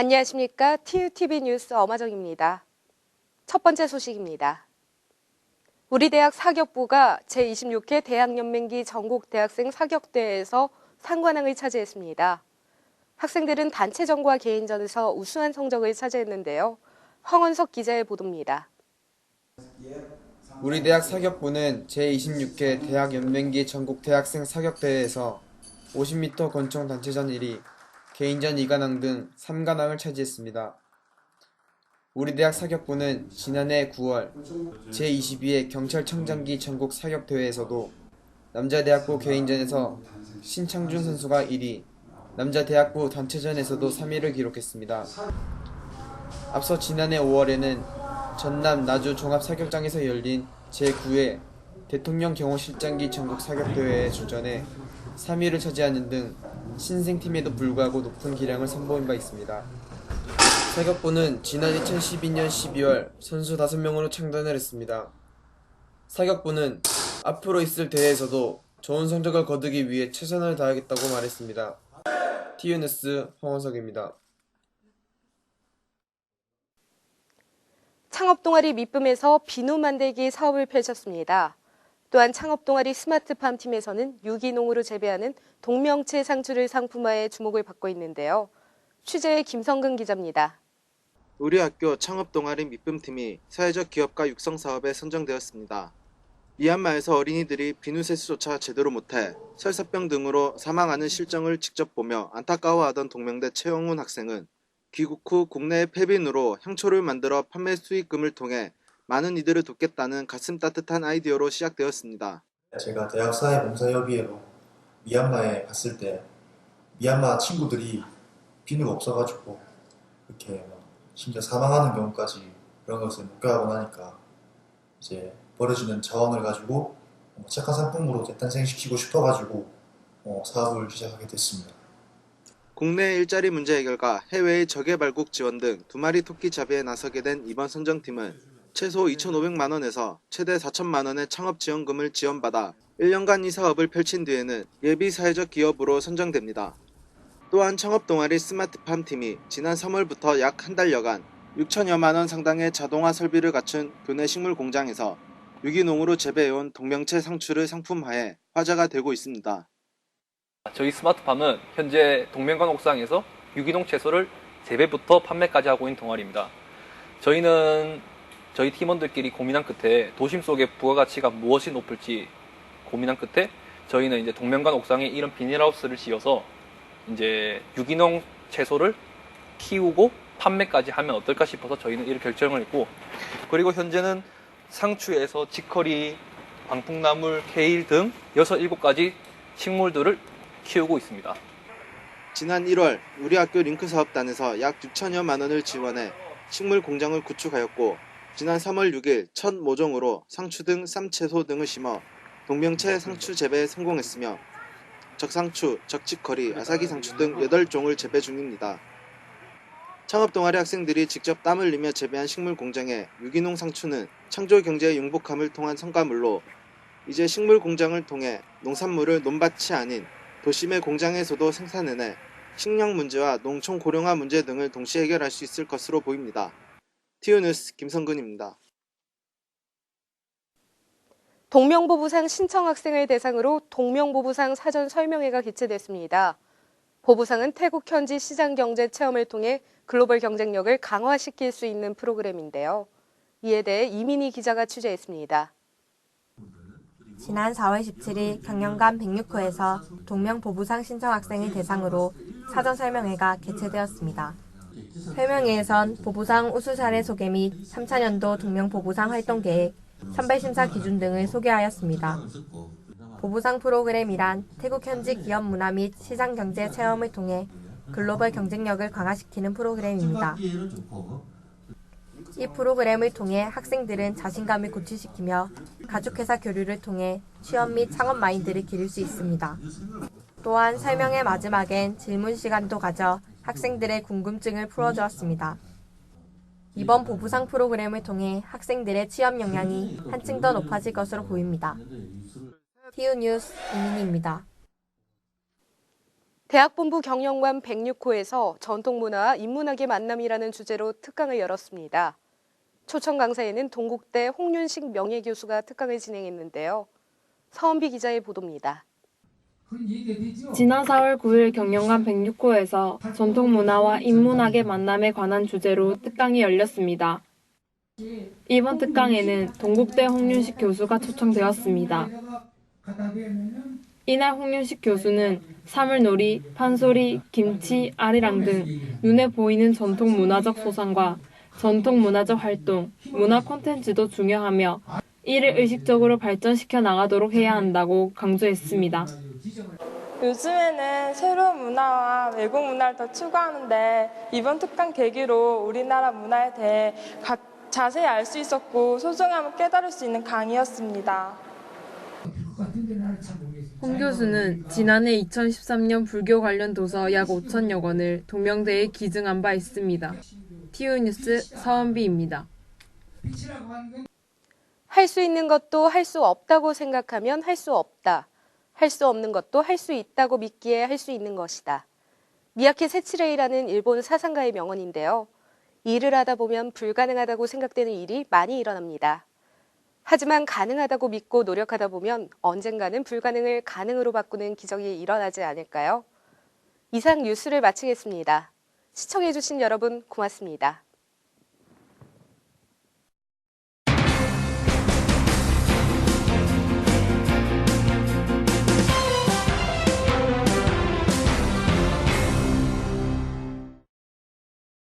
안녕하십니까. TUTV 뉴스 엄하정입니다. 첫 번째 소식입니다. 우리 대학 사격부가 제26회 대학연맹기 전국 대학생 사격대회에서 상관왕을 차지했습니다. 학생들은 단체전과 개인전에서 우수한 성적을 차지했는데요. 황원석 기자의 보도입니다. 우리 대학 사격부는 제26회 대학연맹기 전국 대학생 사격대회에서 50m 권총 단체전 1위, 개인전 2관왕 등 3관왕을 차지했습니다. 우리 대학 사격부는 지난해 9월 제22회 경찰청장기 전국 사격대회에서도 남자 대학부 개인전에서 신창준 선수가 1위, 남자 대학부 단체전에서도 3위를 기록했습니다. 앞서 지난해 5월에는 전남 나주 종합사격장에서 열린 제9회 대통령 경호실장기 전국 사격대회에 출전해 3위를 차지하는 등 신생팀에도 불구하고 높은 기량을 선보인 바 있습니다. 사격부는 지난 2012년 12월 선수 5명으로 창단을 했습니다. 사격부는 앞으로 있을 대회에서도 좋은 성적을 거두기 위해 최선을 다하겠다고 말했습니다. TU뉴스 황원석입니다. 창업동아리 밑쁨에서 비누 만들기 사업을 펼쳤습니다. 또한 창업동아리 스마트팜 팀에서는 유기농으로 재배하는 동명체 상추를 상품화해 주목을 받고 있는데요. 취재의 김성근 기자입니다. 우리 학교 창업 동아리 밑쁨팀이 사회적 기업가 육성 사업에 선정되었습니다. 미얀마에서 어린이들이 비누 세수조차 제대로 못해 설사병 등으로 사망하는 실정을 직접 보며 안타까워하던 동명대 최영훈 학생은 귀국 후 국내의 폐빈으로 향초를 만들어 판매 수익금을 통해 많은 이들을 돕겠다는 가슴 따뜻한 아이디어로 시작되었습니다. 제가 대학 사회 봉사협의회로 미얀마에 갔을 때 미얀마 친구들이 비누가 없어가지고 이렇게 막 심지어 사망하는 경우까지 그런 것을 목격하고 나니까 이제 버려지는 자원을 가지고 어, 착한 상품으로 재탄생시키고 싶어가지고 어, 사업을 시작하게 됐습니다. 국내 일자리 문제 해결과 해외의 저개발국 지원 등 두 마리 토끼 잡이에 나서게 된 이번 선정팀은 최소 2,500만 원에서 최대 4천만 원의 창업 지원금을 지원받아 1년간 이 사업을 펼친 뒤에는 예비 사회적 기업으로 선정됩니다. 또한 창업 동아리 스마트팜 팀이 지난 3월부터 약 한 달여간 6천여만 원 상당의 자동화 설비를 갖춘 교내 식물 공장에서 유기농으로 재배해온 동명체 상추를 상품화해 화제가 되고 있습니다. 저희 스마트팜은 현재 동맹관 옥상에서 유기농 채소를 재배부터 판매까지 하고 있는 동아리입니다. 저희는 저희 팀원들끼리 고민한 끝에 도심 속의 부가가치가 무엇이 높을지 고민한 끝에 저희는 이제 동맹관 옥상에 이런 비닐하우스를 지어서 이제 유기농 채소를 키우고 판매까지 하면 어떨까 싶어서 저희는 이를 결정을 했고 그리고 현재는 상추에서 치커리, 방풍나물, 케일 등 6, 7가지 식물들을 키우고 있습니다. 지난 1월 우리 학교 링크 사업단에서 약 6천여만 원을 지원해 식물 공장을 구축하였고 지난 3월 6일 첫 모종으로 상추 등 쌈채소 등을 심어 동명체 상추 재배에 성공했으며 적상추, 적치커리, 아사기 상추 등 8종을 재배 중입니다. 창업 동아리 학생들이 직접 땀을 흘리며 재배한 식물 공장의 유기농 상추는 창조 경제의 융복함을 통한 성과물로 이제 식물 공장을 통해 농산물을 논밭이 아닌 도심의 공장에서도 생산해내 식량 문제와 농촌 고령화 문제 등을 동시에 해결할 수 있을 것으로 보입니다. 티우뉴스 김성근입니다. 동명보부상 신청 학생을 대상으로 동명보부상 사전 설명회가 개최됐습니다. 보부상은 태국 현지 시장 경제 체험을 통해 글로벌 경쟁력을 강화시킬 수 있는 프로그램인데요. 이에 대해 이민희 기자가 취재했습니다. 지난 4월 17일 경영관 106호에서 동명 보부상 신청 학생을 대상으로 사전 설명회가 개최되었습니다. 설명회에선 보부상 우수 사례 소개 및 3차 년도 동명 보부상 활동 계획, 선발 심사 기준 등을 소개하였습니다. 보부상 프로그램이란 태국 현지 기업 문화 및 시장 경제 체험을 통해 글로벌 경쟁력을 강화시키는 프로그램입니다. 이 프로그램을 통해 학생들은 자신감을 고취시키며 가족회사 교류를 통해 취업 및 창업 마인드를 기를 수 있습니다. 또한 설명의 마지막엔 질문 시간도 가져 학생들의 궁금증을 풀어주었습니다. 이번 보부상 프로그램을 통해 학생들의 취업 역량이 한층 더 높아질 것으로 보입니다. 티우 뉴스 이민희입니다. 대학본부 경영관 106호에서 전통문화와 인문학의 만남이라는 주제로 특강을 열었습니다. 초청 강사에는 동국대 홍윤식 명예교수가 특강을 진행했는데요. 서은비 기자의 보도입니다. 지난 4월 9일 경영관 106호에서 전통 문화와 인문학의 만남에 관한 주제로 특강이 열렸습니다. 이번 특강에는 동국대 홍윤식 교수가 초청되었습니다. 이날 홍윤식 교수는 사물놀이, 판소리, 김치, 아리랑 등 눈에 보이는 전통 문화적 소상과 전통 문화적 활동, 문화 콘텐츠도 중요하며 이를 의식적으로 발전시켜 나가도록 해야 한다고 강조했습니다. 요즘에는 새로운 문화와 외국 문화를 더 추구하는데 이번 특강 계기로 우리나라 문화에 대해 각 자세히 알 수 있었고 소중함을 깨달을 수 있는 강의였습니다. 홍 교수는 지난해 2013년 불교 관련 도서 약 5천여 권을 동명대에 기증한 바 있습니다. 티우뉴스 서은비입니다. 할 수 있는 것도 할 수 없다고 생각하면 할 수 없다. 할 수 없는 것도 할 수 있다고 믿기에 할 수 있는 것이다. 미야케 세치레이라는 일본 사상가의 명언인데요. 일을 하다 보면 불가능하다고 생각되는 일이 많이 일어납니다. 하지만 가능하다고 믿고 노력하다 보면 언젠가는 불가능을 가능으로 바꾸는 기적이 일어나지 않을까요? 이상 뉴스를 마치겠습니다. 시청해주신 여러분 고맙습니다.